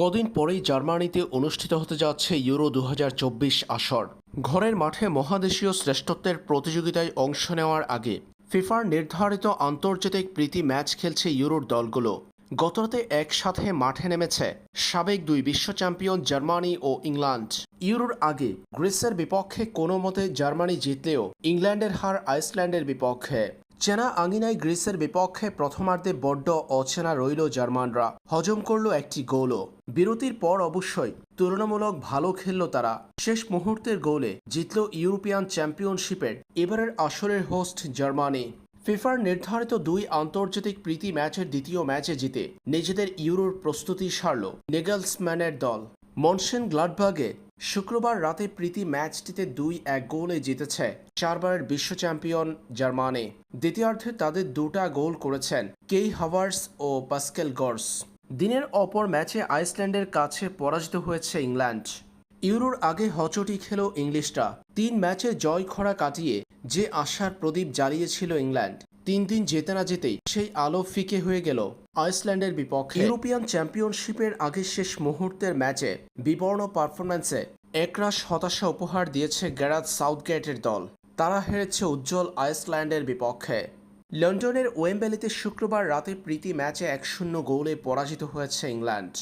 কদিন পরেই জার্মানিতে অনুষ্ঠিত হতে যাচ্ছে ইউরো দু হাজার চব্বিশ আসর। ঘরের মাঠে মহাদেশীয় শ্রেষ্ঠত্বের প্রতিযোগিতায় অংশ নেওয়ার আগে ফিফার নির্ধারিত আন্তর্জাতিক প্রীতি ম্যাচ খেলছে ইউরোর দলগুলো। গতরাতে একসাথে মাঠে নেমেছে সাবেক দুই বিশ্ব চ্যাম্পিয়ন জার্মানি ও ইংল্যান্ড। ইউরোর আগে গ্রিসের বিপক্ষে কোনো মতে জার্মানি জিতলেও ইংল্যান্ডের হার আইসল্যান্ডের বিপক্ষে। চেনা আঙিনায় গ্রিসের বিপক্ষে প্রথমার্ধে বড্ড অচেনা রইল জার্মানরা। হজম করল একটি গোলও। বিরতির পর অবশ্যই তুলনামূলক ভালো খেলল তারা। শেষ মুহূর্তের গোলে জিতল ইউরোপিয়ান চ্যাম্পিয়নশিপের এবারের আসরের হোস্ট জার্মানি। ফিফার নির্ধারিত দুই আন্তর্জাতিক প্রীতি ম্যাচের দ্বিতীয় ম্যাচে জিতে নিজেদের ইউরোর প্রস্তুতি সারল নেগলসম্যানের দল। মনসেন গ্লাডবার্গে শুক্রবার রাতে প্রীতি ম্যাচটিতে দুই এক গোলে জিতেছে চারবারের বিশ্ব চ্যাম্পিয়ন জার্মানি। দ্বিতীয়ার্ধে তাদের দুটা গোল করেছেন কেই হাভার্স ও পাস্কেল গর্স। দিনের অপর ম্যাচে আইসল্যান্ডের কাছে পরাজিত হয়েছে ইংল্যান্ড। ইউরোর আগে হচটি খেল ইংলিশরা। তিন ম্যাচে জয় খরা কাটিয়ে যে আশার প্রদীপ জ্বালিয়েছিল ইংল্যান্ড। তিন দিন যেতে না যেতেই সেই আলো ফিকে হয়ে গেল আইসল্যান্ডের বিপক্ষে। ইউরোপিয়ান চ্যাম্পিয়নশিপের আগে শেষ মুহূর্তের ম্যাচে বিবর্ণ পারফরম্যান্সে একরাশ হতাশা উপহার দিয়েছে গ্যারাথ সাউথগেটের দল। তারা হেরেছে উজ্জ্বল আইসল্যান্ডের বিপক্ষে। লন্ডনের ওয়েম্বেলিতে শুক্রবার রাতে প্রীতি ম্যাচে এক শূন্য গোলে পরাজিত হয়েছে ইংল্যান্ড।